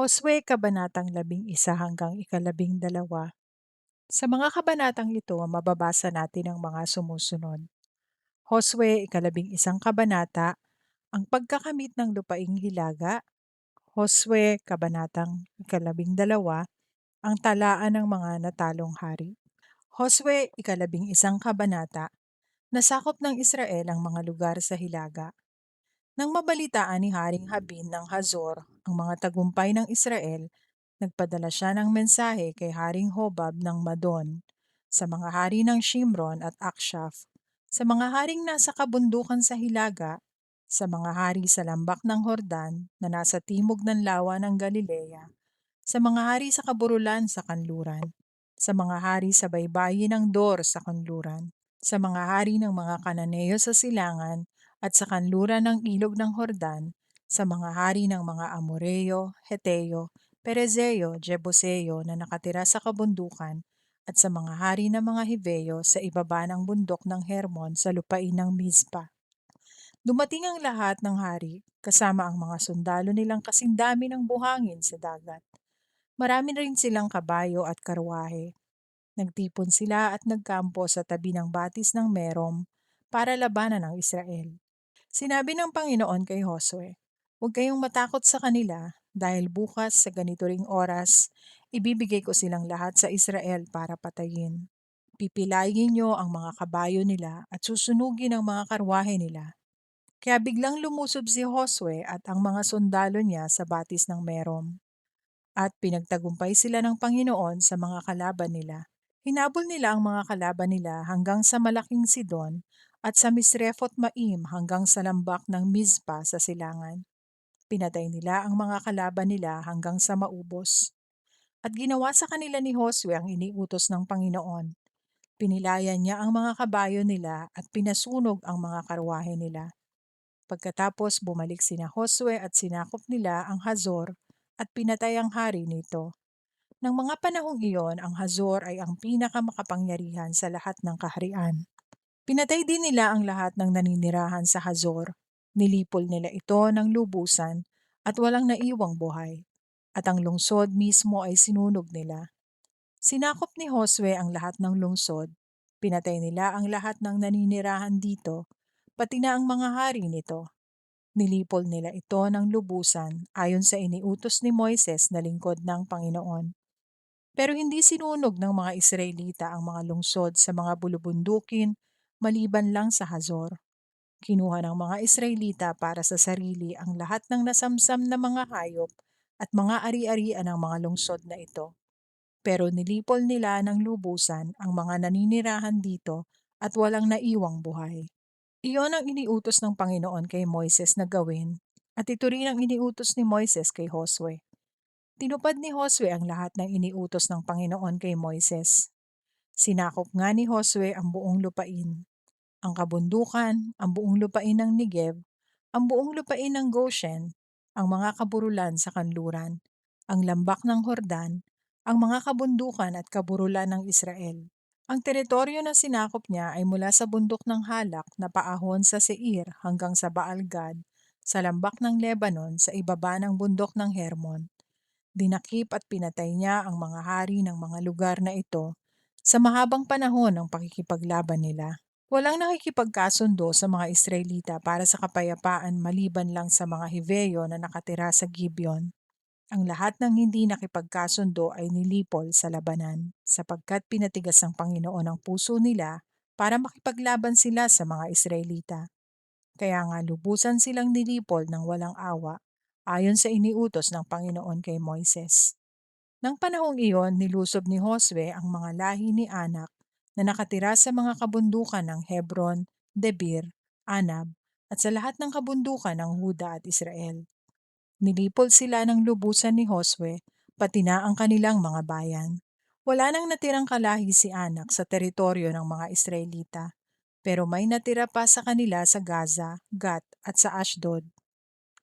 Josue Kabanatang 11 hanggang ikalabing dalawa. Sa mga kabanatang ito, mababasa natin ang mga sumusunod. Josue ikalabing isang kabanata, ang pagkakamit ng lupaing hilaga. Josue kabanatang ikalabing dalawa, ang talaan ng mga natalong hari. Josue ikalabing isang kabanata, nasakop ng Israel ang mga lugar sa hilaga. Nang mabalitaan ni Haring Habin ng Hazor ang mga tagumpay ng Israel, nagpadala siya ng mensahe kay Haring Hobab ng Madon, sa mga hari ng Shimron at Akshaf, sa mga haring nasa kabundukan sa Hilaga, sa mga hari sa lambak ng Hordan na nasa timog ng lawa ng Galilea, sa mga hari sa kaburulan sa kanluran, sa mga hari sa baybayin ng Dor sa kanluran, sa mga hari ng mga Kananeo sa silangan, at sa kanluran ng ilog ng Hordan, sa mga hari ng mga Amoreo, Heteo, Perezeo, Jebuseo na nakatira sa kabundukan, at sa mga hari ng mga Hiveo sa ibaba ng bundok ng Hermon sa lupain ng Mizpa. Dumating ang lahat ng hari, kasama ang mga sundalo nilang kasindami ng buhangin sa dagat. Marami rin silang kabayo at karwahe. Nagtipon sila at nagkampo sa tabi ng batis ng Merom para labanan ang Israel. Sinabi ng Panginoon kay Josue, Huwag kayong matakot sa kanila dahil bukas sa ganito ring oras, ibibigay ko silang lahat sa Israel para patayin. Pipilayin niyo ang mga kabayo nila at susunugin ang mga karwahe nila. Kaya biglang lumusob si Josue at ang mga sundalo niya sa batis ng Merom. At pinagtagumpay sila ng Panginoon sa mga kalaban nila. Hinabol nila ang mga kalaban nila hanggang sa malaking Sidon at sa Misrefot Maim hanggang sa lambak ng Mizpa sa silangan. Pinatay nila ang mga kalaban nila hanggang sa maubos. At ginawa sa kanila ni Josue ang iniutos ng Panginoon. Pinilayan niya ang mga kabayo nila at pinasunog ang mga karwahe nila. Pagkatapos bumalik sina Josue at sinakop nila ang Hazor at pinatay ang hari nito. Nang mga panahong iyon, ang Hazor ay ang pinakamakapangyarihan sa lahat ng kaharian. Pinatay din nila ang lahat ng naninirahan sa Hazor. Nilipol nila ito ng lubusan at walang naiwang buhay. At ang lungsod mismo ay sinunog nila. Sinakop ni Josue ang lahat ng lungsod. Pinatay nila ang lahat ng naninirahan dito, pati na ang mga hari nito. Nilipol nila ito ng lubusan ayon sa iniutos ni Moises na lingkod ng Panginoon. Pero hindi sinunog ng mga Israelita ang mga lungsod sa mga bulubundukin maliban lang sa Hazor. Kinuha ng mga Israelita para sa sarili ang lahat ng nasamsam na mga hayop at mga ari-arian ng mga lungsod na ito. Pero nilipol nila ng lubusan ang mga naninirahan dito at walang naiwang buhay. Iyon ang iniutos ng Panginoon kay Moises na gawin at ito rin ang iniutos ni Moises kay Josue. Tinupad ni Josue ang lahat ng iniutos ng Panginoon kay Moises. Sinakop nga ni Josue ang buong lupain ang kabundukan, ang buong lupain ng Negev, ang buong lupain ng Goshen, ang mga kaburulan sa kanluran, ang lambak ng Hordan, ang mga kabundukan at kaburulan ng Israel. Ang teritoryo na sinakop niya ay mula sa bundok ng Halak na paahon sa Seir hanggang sa Baalgad, sa lambak ng Lebanon sa ibaba ng bundok ng Hermon. Dinakip at pinatay niya ang mga hari ng mga lugar na ito sa mahabang panahon ng pakikipaglaban nila. Walang nakikipagkasundo sa mga Israelita para sa kapayapaan maliban lang sa mga Hiveo na nakatira sa Gibeon. Ang lahat ng hindi nakipagkasundo ay nilipol sa labanan sapagkat pinatigas ng Panginoon ang puso nila para makipaglaban sila sa mga Israelita. Kaya nga lubusan silang nilipol ng walang awa ayon sa iniutos ng Panginoon kay Moises. Nang panahong iyon, nilusob ni Josue ang mga lahi ni Anak na nakatira sa mga kabundukan ng Hebron, Debir, Anab, at sa lahat ng kabundukan ng Huda at Israel. Nilipol sila ng lubusan ni Josue, pati na ang kanilang mga bayan. Wala nang natirang kalahi si Anak sa teritoryo ng mga Israelita, pero may natira pa sa kanila sa Gaza, Gat at sa Ashdod.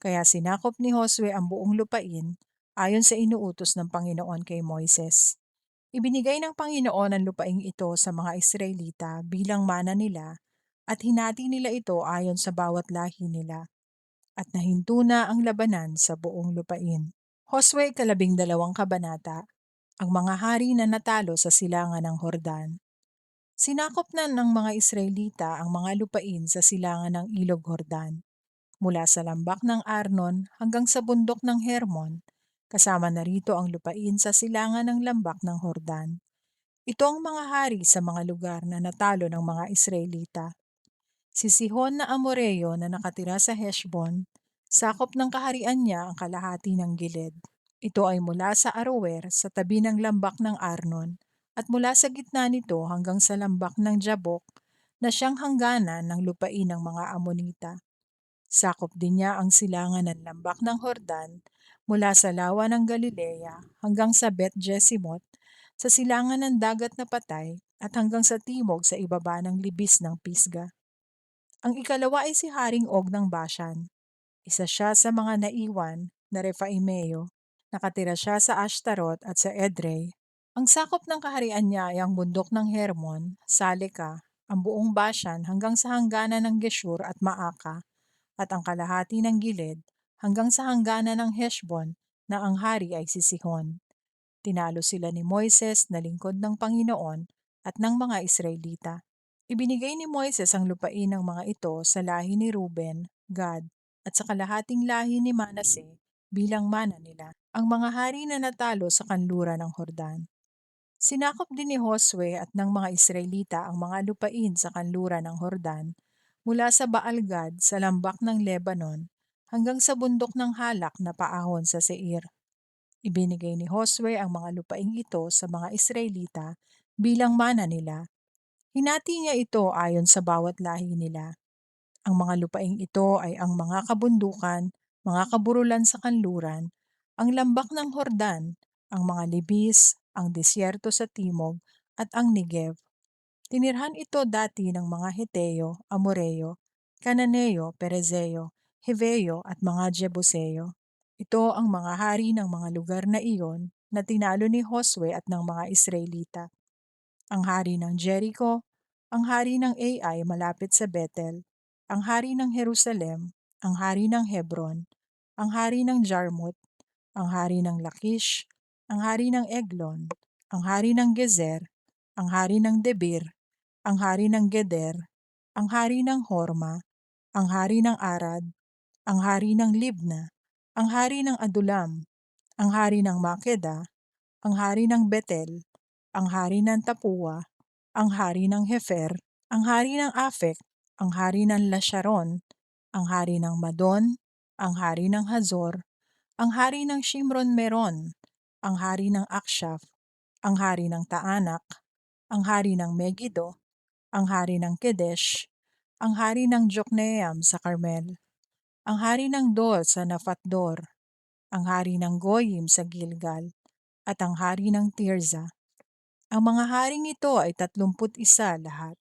Kaya sinakop ni Josue ang buong lupain ayon sa inuutos ng Panginoon kay Moises. Ibinigay ng Panginoon ang lupaing ito sa mga Israelita bilang mana nila at hinati nila ito ayon sa bawat lahi nila. At nahinto na ang labanan sa buong lupain. Josue ikalabing dalawang kabanata, ang mga hari na natalo sa silangan ng Hordan. Sinakop na ng mga Israelita ang mga lupain sa silangan ng Ilog Hordan, mula sa lambak ng Arnon hanggang sa bundok ng Hermon, kasama na rito ang lupain sa silangan ng lambak ng Hordan. Ito ang mga hari sa mga lugar na natalo ng mga Israelita. Si Sihon na Amoreo na nakatira sa Heshbon, sakop ng kaharian niya ang kalahati ng gilid. Ito ay mula sa Aroer sa tabi ng lambak ng Arnon at mula sa gitna nito hanggang sa lambak ng Jabok na siyang hangganan ng lupain ng mga Amonita. Sakop din niya ang silangan ng lambak ng Hordan mula sa lawa ng Galilea hanggang sa Bet Jesimot, sa silangan ng dagat na patay at hanggang sa timog sa ibaba ng libis ng Pisga. Ang ikalawa ay si Haring Og ng Bashan. Isa siya sa mga naiwan na Refaimeo. Nakatira siya sa Ashtaroth at sa Edrei. Ang sakop ng kaharian niya ay ang bundok ng Hermon, Saleka, ang buong Bashan hanggang sa hangganan ng Geshur at Maaka, at ang kalahati ng gilid hanggang sa hangganan ng Heshbon na ang hari ay si Sihon. Tinalo sila ni Moises na lingkod ng Panginoon at ng mga Israelita. Ibinigay ni Moises ang lupain ng mga ito sa lahi ni Ruben, Gad, at sa kalahating lahi ni Manase bilang mana nila, ang mga hari na natalo sa kanluran ng Hordan. Sinakop din ni Josue at ng mga Israelita ang mga lupain sa kanluran ng Hordan mula sa Baalgad sa lambak ng Lebanon hanggang sa bundok ng Halak na paahon sa Seir. Ibinigay ni Josue ang mga lupaing ito sa mga Israelita bilang mana nila. Hinati niya ito ayon sa bawat lahi nila. Ang mga lupaing ito ay ang mga kabundukan, mga kaburulan sa kanluran, ang lambak ng Hordan, ang mga libis, ang disyerto sa timog, at ang Negev. Tinirhan ito dati ng mga Heteo, Amoreo, Cananeo, Perezeo, Heveo at mga Jebuseo. Ito ang mga hari ng mga lugar na iyon na tinalo ni Josue at ng mga Israelita. Ang hari ng Jericho, ang hari ng Ai malapit sa Bethel, ang hari ng Jerusalem, ang hari ng Hebron, ang hari ng Jarmut, ang hari ng Lakish, ang hari ng Eglon, ang hari ng Gezer, ang hari ng Debir, ang hari ng Geder, ang hari ng Horma, ang hari ng Arad, ang hari ng Libna, ang hari ng Adulam, ang hari ng Makeda, ang hari ng Betel, ang hari ng Tapua, ang hari ng Hefer, ang hari ng Afek, ang hari ng Lasharon, ang hari ng Madon, ang hari ng Hazor, ang hari ng Shimron Meron, ang hari ng Akshaf, ang hari ng Taanak, ang hari ng Megiddo, ang hari ng Kedesh, ang hari ng Jokneam sa Carmel, ang hari ng Dor sa Nafatdor, ang hari ng Goyim sa Gilgal, at ang hari ng Tirza. Ang mga haring ito ay tatlumput isa lahat.